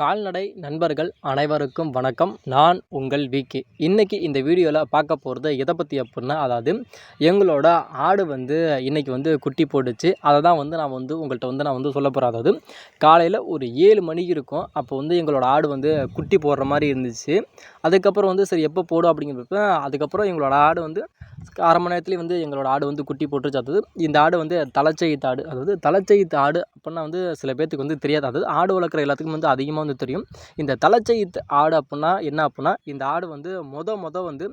கால்நடை நண்பர்கள் அனைவருக்கும் வணக்கம். நான் உங்கள் விக்கி இன்றைக்கி இந்த வீடியோவில் பார்க்க போகிறது எதை பற்றி அப்படின்னா அதாவது எங்களோட ஆடு வந்து இன்றைக்கி வந்து குட்டி போட்டுச்சு. அதை தான் வந்து நான் வந்து உங்கள்கிட்ட வந்து நான் வந்து சொல்ல போகிறேன் அதாவது காலையில் ஒரு ஏழு மணிக்கு இருக்கும். அப்போ வந்து எங்களோட ஆடு வந்து குட்டி போடுற மாதிரி இருந்துச்சு. அதுக்கப்புறம் வந்து சரி எப்போ போடும் அப்படிங்கிறப்ப அதுக்கப்புறம் எங்களோட ஆடு வந்து அரை மணி நேரத்துலேயே வந்து எங்களோட ஆடு வந்து குட்டி போட்டு அதாவது இந்த ஆடு வந்து தலைச்செய்த்து ஆடு. அதாவது தலைச்செய்த்து ஆடு அப்படின்னா வந்து சில பேர்த்துக்கு வந்து தெரியாது. அதாவது ஆடு வளர்க்குற எல்லாத்துக்கும் வந்து அதிகமாக வந்து தெரியும். இந்த தலைச்செய்த்து ஆடு அப்படின்னா என்ன அப்படின்னா இந்த ஆடு வந்து மொத மொதல் வந்து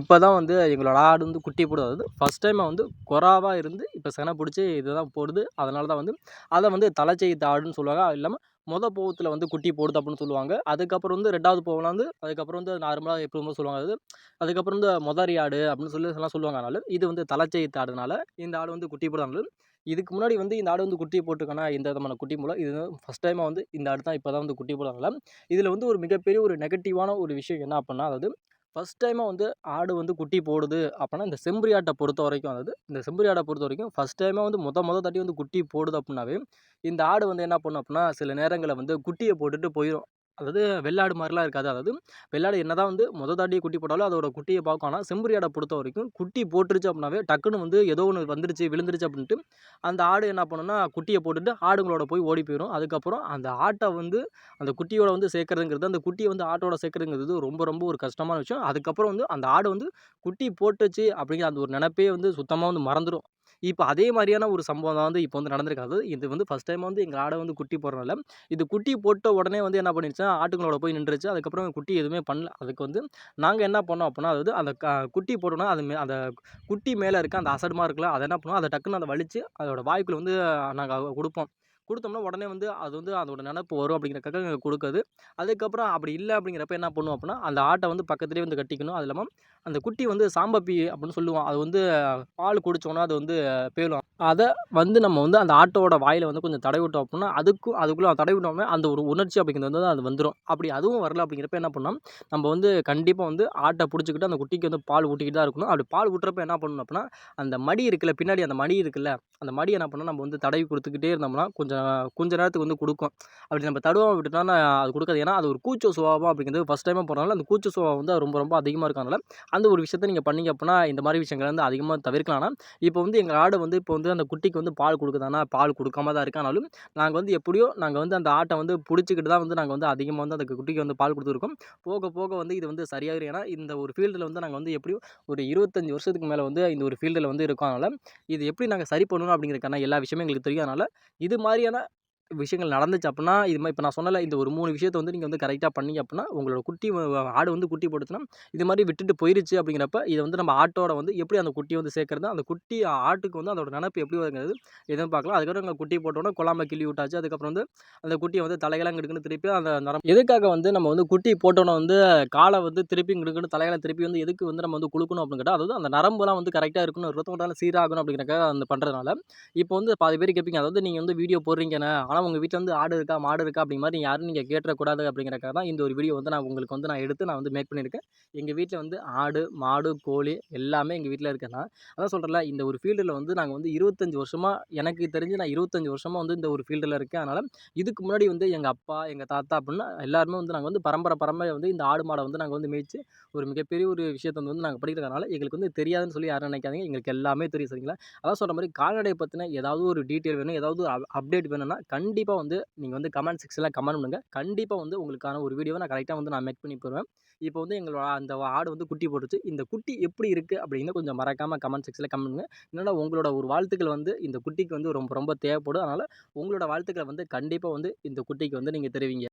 இப்போ தான் வந்து எங்களோட ஆடு வந்து குட்டி போடுது. அதாவது ஃபஸ்ட் டைமாக வந்து குறாவாக இருந்து இப்போ செனை பிடிச்சி இதுதான் போடுது. அதனால தான் வந்து அதை வந்து தலைச்செய்த்து ஆடுன்னு சொல்லுவாங்க. அது இல்லாமல் மொதல் போகத்தில் வந்து குட்டி போடுது அப்படின்னு சொல்லுவாங்க. அதுக்கப்புறம் வந்து ரெண்டாவது போகலாம் வந்து அதுக்கப்புறம் வந்து நார்மலாக எப்பவுமே சொல்லுவாங்க. அது அதுக்கப்புறம் இந்த மொதரி ஆடு அப்படின்னு சொல்லி எல்லாம் சொல்லுவாங்க அதனால. இது வந்து தலைச்செய்த்து ஆடுனால இந்த ஆடு வந்து குட்டி போடுறதுனால இதுக்கு முன்னாடி வந்து இந்த ஆடு வந்து குட்டி போட்டுக்கானா இந்த விதமான குட்டி மூலம். இது ஃபஸ்ட் டைமாக வந்து இந்த ஆடு தான் இப்போ தான் வந்து குட்டி போடுறாங்களா இதில் வந்து ஒரு மிகப்பெரிய ஒரு நெகட்டிவான ஒரு விஷயம் என்ன அப்படின்னா அதாவது ஃபஸ்ட் டைமாக வந்து ஆடு வந்து குட்டி போடுது அப்படின்னா இந்த செம்பரி ஆட்டை பொறுத்த வரைக்கும் அதாவது இந்த செம்பரி ஆட்டை பொறுத்த வரைக்கும் ஃபஸ்ட் டைமாக வந்து மொத மொதல் தட்டி வந்து குட்டி போடுது அப்படின்னாவே இந்த ஆடு வந்து என்ன பண்ணும் அப்படின்னா சில நேரங்களில் வந்து குட்டியை போட்டுட்டு போயிடும் அதாவது வெள்ளாடு மாதிரிலாம் இருக்காது. அதாவது வெள்ளாடு என்ன தான் வந்து மொதல் தாட்டியை குட்டி போட்டாலும் அதோட குட்டியை பார்க்கும். ஆனால் செம்புரியாடை ஆடை பொறுத்த வரைக்கும் குட்டி போட்டுருச்சு அப்படின்னாவே டக்குன்னு வந்து ஏதோ ஒன்று வந்துருச்சு விழுந்துருச்சு அப்படின்ட்டு அந்த ஆடு என்ன பண்ணுன்னா குட்டியை போட்டுட்டு ஆடுங்களோட போய் ஓடி போயிடும் அதுக்கப்புறம் அந்த ஆட்டை வந்து அந்த குட்டியோட வந்து சேர்க்குறதுங்கிறது அந்த குட்டியை வந்து ஆட்டோட சேர்க்குறதுங்கிறது ரொம்ப ரொம்ப ஒரு கஷ்டமான விஷயம். அதுக்கப்புறம் வந்து அந்த ஆடு வந்து குட்டி போட்டுச்சு அப்படிங்கிற அந்த ஒரு நினப்பே வந்து சுத்தமாக வந்து மறந்துடும் இப்போ அதே மாதிரியான ஒரு சம்பவம் தான் வந்து இப்போ வந்து நடந்திருக்காது இது வந்து ஃபஸ்ட் டைம் வந்து எங்கள் ஆடை வந்து குட்டி போடுறனால இது குட்டி போட்ட உடனே வந்து என்ன பண்ணிடுச்சுன்னா ஆட்டுங்களோட போய் நின்றுச்சு அதுக்கப்புறம் குட்டி எதுவுமே பண்ணல. அதுக்கு வந்து நாங்கள் என்ன பண்ணோம் அப்படின்னா அதாவது அந்த குட்டி போட்டோன்னா அது மே அந்த குட்டி மேலே இருக்க அந்த அசடுமா இருக்குல்ல அதை என்ன பண்ணுவோம் அதை டக்குன்னு அதை வலித்து அதோட வாய்க்குள்ள வந்து நாங்கள் கொடுப்போம். கொடுத்தோம்னா உடனே வந்து அது வந்து அதோட நினப்பு வரும் அப்படிங்கிறக்காக கொடுக்குது. அதுக்கப்புறம் அப்படி இல்லை அப்படிங்கிறப்ப என்ன பண்ணுவோம் அப்படின்னா அந்த ஆட்டை வந்து பக்கத்துலேயே வந்து கட்டிக்கணும். அது இல்லாமல் அந்த குட்டி வந்து சாம்பப்பி அப்படின்னு சொல்லுவோம். அது வந்து பால் குடித்தோன்னா அது வந்து பேலும் அதை வந்து நம்ம வந்து அந்த ஆட்டோட வாயில் வந்து கொஞ்சம் தடவி விட்டோம் அப்படின்னா அதுக்கும் அதுக்குள்ளே தடவி விட்டோமே அந்த ஒரு உணர்ச்சி அப்படிங்கிறது வந்து அது வந்துடும் அப்படி அதுவும் வரல அப்படிங்கிறப்ப என்ன பண்ணோம் நம்ம வந்து கண்டிப்பாக வந்து ஆட்டை பிடிச்சிக்கிட்டு அந்த குட்டிக்கு வந்து பால் ஊட்டிக்கிட்டு தான் இருக்கணும். அப்படி பால் ஊட்டுறப்ப என்ன பண்ணணும் அப்படின்னா அந்த மடி இருக்குல்ல பின்னாடி அந்த மடி இருக்குல்ல அந்த மடி என்ன பண்ணால் நம்ம வந்து தடவி கொடுத்துக்கிட்டே இருந்தோம்னா கொஞ்சம் கொஞ்ச நேரத்துக்கு வந்து கொடுக்கும். அப்படி நம்ம தடுவோம் அப்படின்னா அது கொடுக்காது. ஏன்னா அது ஒரு கூச்ச சுபாவம் அப்படிங்கிறது ஃபஸ்ட் டைமாக போகிறனால அந்த கூச்ச சுபாவம் வந்து ரொம்ப ரொம்ப அதிகமாக இருக்கனால அந்த ஒரு விஷயத்த நீங்கள் பண்ணிங்க அப்படின்னா இந்த மாதிரி விஷயங்கள் வந்து அதிகமாக தவிர்க்கலாம்னா இப்போ வந்து எங்கள் ஆடு வந்து இப்போ வந்து அந்த குட்டிக்கு வந்து பால் கொடுக்குதானா? பால் கொடுக்காம தான் இருக்கானாலும் நாங்கள் வந்து எப்படியோ நாங்கள் வந்து அந்த ஆட்டை வந்து பிடிச்சிக்கிட்டு தான் வந்து நாங்கள் வந்து அதிகமாக வந்து அந்த குட்டிக்கு வந்து பால் கொடுத்துருக்கோம். போக போக வந்து இது வந்து சரியாகிடும் ஏன்னா இந்த ஒரு ஃபீல்டில் வந்து நாங்கள் வந்து எப்படியும் ஒரு இருபத்தஞ்சி வருஷத்துக்கு மேலே வந்து இந்த ஒரு ஃபீல்டில் வந்து இருக்கோம் அதனால் இது எப்படி நாங்கள் சரி பண்ணணும் அப்படிங்கிறக்கான எல்லா விஷயமும் எங்களுக்கு தெரியும் அதனால் இது மாதிரி மாதிரியான விஷயங்கள் நடந்துச்சு அப்படின்னா இது மாதிரி இப்போ நான் சொன்னல இந்த ஒரு மூணு விஷயத்தை வந்து நீங்கள் வந்து கரெக்டாக பண்ணீங்க அப்படின்னா உங்களோட குட்டி ஆடு வந்து குட்டி போட்டுச்சுன்னா இது மாதிரி விட்டுட்டு போயிருச்சு அப்படிங்கிறப்ப இதை வந்து நம்ம ஆட்டோட வந்து எப்படி அந்த குட்டியை வந்து சேர்க்குறது அந்த குட்டி ஆட்டுக்கு வந்து அதோட நினப்பு எப்படி வருங்கிறது எதுவும் பார்க்கலாம் அதுக்கப்புறம் அங்கே குட்டி போட்டோன்னா குழாம கிள்ளி விட்டாச்சு. அதுக்கப்புறம் வந்து அந்த குட்டியை வந்து தலையெல்லாம் எடுக்கணும் திருப்பி அந்த நரம் எதுக்காக வந்து நம்ம வந்து குட்டி போட்டோன்னா வந்து காலை வந்து திருப்பி இங்கிட்டு தலையெல்லாம் திருப்பி வந்து எதுக்கு வந்து நம்ம வந்து கொடுக்கணும் அப்படின்னு கேட்டால் அதாவது அந்த நரம்புலாம் வந்து கரெக்டாக இருக்கணும் இருபத்தொண்டாலும் சீராகணும் அப்படிங்கிறக்காக அந்த பண்ணுறதுனால இப்போ வந்து பாதி பேர் கேட்பீங்க அதாவது நீங்கள் வந்து வீடியோ போடுறீங்கன்னு ஆனால் உங்கள் வீட்டில் வந்து ஆடு இருக்கா மாடு இருக்கா அப்படிங்க மாதிரி யாரும் நீங்கள் கேட்டுறக்கூடாது அப்படிங்கிறக்காக தான் இந்த ஒரு வீடியோ வந்து நான் உங்களுக்கு வந்து நான் எடுத்து நான் வந்து மேக் பண்ணியிருக்கேன். எங்கள் வீட்டில் வந்து ஆடு மாடு கோழி எல்லாமே எங்கள் வீட்டில் இருக்கேன்னா அதான் சொல்கிறேன்ல இந்த ஒரு ஃபீல்டில் வந்து நாங்கள் வந்து இருபத்தஞ்சி வருஷமாக எனக்கு தெரிஞ்சு நான் இருபத்தஞ்சி வருஷமாக வந்து இந்த ஒரு ஃபீல்டில் இருக்கேன். அதனால் இதுக்கு முன்னாடி வந்து எங்கள் அப்பா எங்கள் தாத்தா அப்படின்னா எல்லாருமே வந்து நாங்கள் வந்து பரம்பரை பரம்பரை வந்து இந்த ஆடு மாடை வந்து நாங்கள் வந்து மேய்ச்சி ஒரு மிகப்பெரிய ஒரு விஷயத்தை வந்து நாங்கள் படிக்கிறதுனால எங்களுக்கு வந்து தெரியாதுன்னு சொல்லி யாரும் நினைக்காதீங்க. எங்களுக்கு எல்லாமே தெரியும் சரிங்களா? அதான் சொல்கிற மாதிரி கால்நடை பற்றின ஏதாவது ஒரு டீட்டெயில் வேணும் ஏதாவது அப்டேட் வேணும்னா கண்டிப்பாக கண்டிப்பாக வந்து நீங்கள் வந்து கமெண்ட் செக்ஷனில் கமெண்ட் பண்ணுங்கள் கண்டிப்பாக வந்து உங்களுக்கான ஒரு வீடியோவை நான் கரெக்டாக வந்து நான் மேக் பண்ணி போடுவேன். இப்போ வந்து எங்களோட அந்த ஆடு வந்து குட்டி போட்டுச்சு இந்த குட்டி எப்படி இருக்குது அப்படின்னு கொஞ்சம் மறக்காமல் கமெண்ட் செக்ஷனில் கமெண்ட் பண்ணுங்கள் என்னென்னா உங்களோட ஒரு வாழ்த்துக்கள் வந்து இந்த குட்டிக்கு வந்து ரொம்ப ரொம்ப தேவைப்படும். அதனால் உங்களோட வாழ்த்துக்களை வந்து கண்டிப்பாக வந்து இந்த குட்டிக்கு வந்து நீங்கள் தெரிவிங்க.